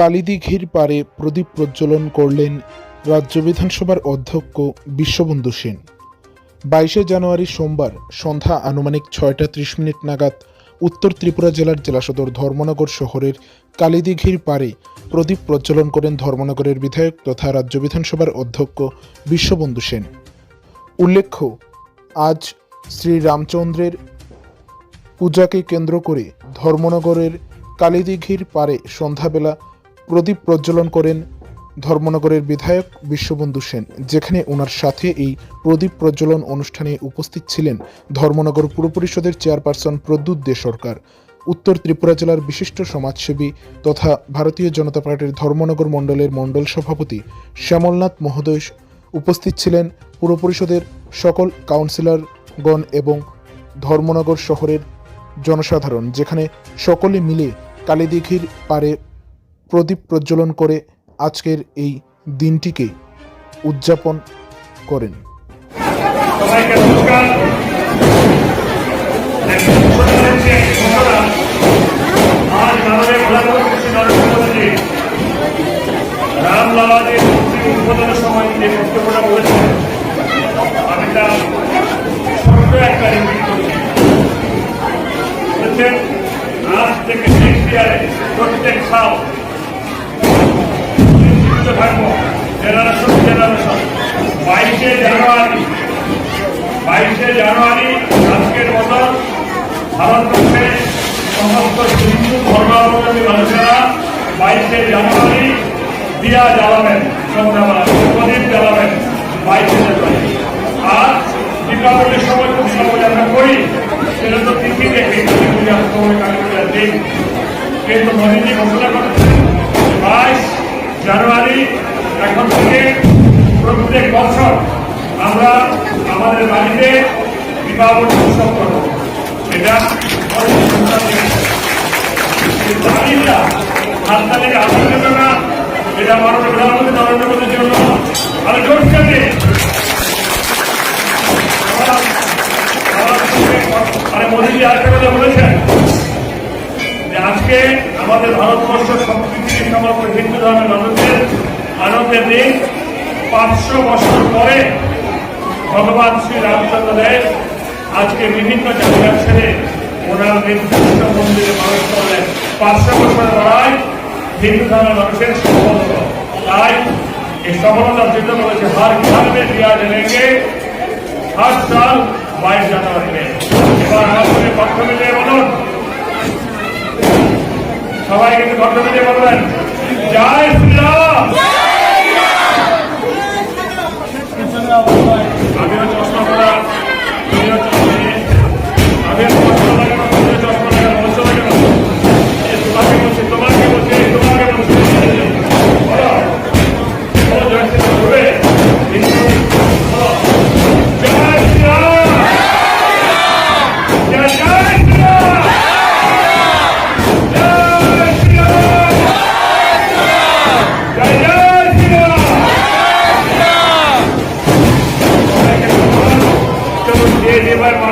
কালীদিঘির পারে প্রদীপ প্রজ্বলন করলেন রাজ্য বিধানসভার অধ্যক্ষ বিশ্ববন্ধু সেন। বাইশে জানুয়ারি সোমবার সন্ধ্যা আনুমানিক ছয়টা ত্রিশ মিনিট নাগাদ উত্তর ত্রিপুরা জেলার জেলা সদর ধর্মনগর শহরের কালীদিঘির পারে প্রদীপ প্রজ্বলন করেন ধর্মনগরের বিধায়ক তথা রাজ্য বিধানসভার অধ্যক্ষ বিশ্ববন্ধু সেন। উল্লেখ্য, আজ শ্রী রামচন্দ্রের পূজাকে কেন্দ্র করে ধর্মনগরের কালীদিঘির পারে সন্ধ্যাবেলা প্রদীপ প্রজ্বলন করেন ধর্মনগরের বিধায়ক বিশ্ববন্ধু সেন, যেখানে ওনার সাথে এই প্রদীপ প্রজ্বলন অনুষ্ঠানে উপস্থিত ছিলেন ধর্মনগর পুর পরিষদের চেয়ারপারসন প্রদ্যুৎ দে সরকার, উত্তর ত্রিপুরা জেলার বিশিষ্ট সমাজসেবী তথা ভারতীয় জনতা পার্টির ধর্মনগর মণ্ডলের মণ্ডল সভাপতি শ্যামলনাথ মহোদয় উপস্থিত ছিলেন পুর পরিষদের সকল কাউন্সিলরগণ এবং ধর্মনগর শহরের জনসাধারণ, যেখানে সকলে মিলে কালীদিঘির পারে প্রদীপ প্রজ্বলন করে আজকের এই দিনটিকে উদযাপন করেন। প্রত্যেক জীবিত থাকব। জেনারেশন জেনারেশন বাইশে জানুয়ারি। বাইশে জানুয়ারি আজকের মতো ভারতবর্ষের সমস্ত হিন্দু ধর্মাবলম্বী মানুষেরা বাইশে জানুয়ারি দিয়া জ্বালাবেন প্রদীপ জ্বালাবেন বাইশে জানুয়ারি। আর দীপাবলির সময় খুব সময় আমরা করি, সেটা তো তিথি দেখে পূজার সময় কালী পূজার দিন। কিন্তু মোদীজি ঘোষণা করেছেন বাইশ জানুয়ারি এখন থেকে প্রত্যেক বছর আমরা আমাদের বাড়িতে দীপাবলি উৎসব করব। এটা তালিকা হাততালিকে আদান দেবে না এটা মাননীয় প্রধানমন্ত্রী নরেন্দ্র মোদীর জন্য দিয়ে আরে মোদীজি আরেকটা বলেছেন যে আজকে আমাদের ভারতবর্ষ সংস্কৃতিকে সমগ্র হিন্দু ধর্মের মানুষের আনন্দের দিন। পাঁচশো বছর পরে ভগবান শ্রী রামচন্দ্র দেব আজকে বিভিন্ন জায়গা ছেড়ে ওনার নির্দিষ্ট মন্দিরে মানুষ করলেন। পাঁচশো বছরের লড়াই হিন্দু ধর্মের মানুষের সফলতা তাই এই সফলতার জন্য বলেছে হার ঘর দিয়া জেনেগে হার সাল বাইশ জানুয়ারি এবার আমার সঙ্গে মিলিয়ে বলুন। সবাই কিন্তু কণ্ঠ মিলিয়ে বলবেন। 加油！ele vai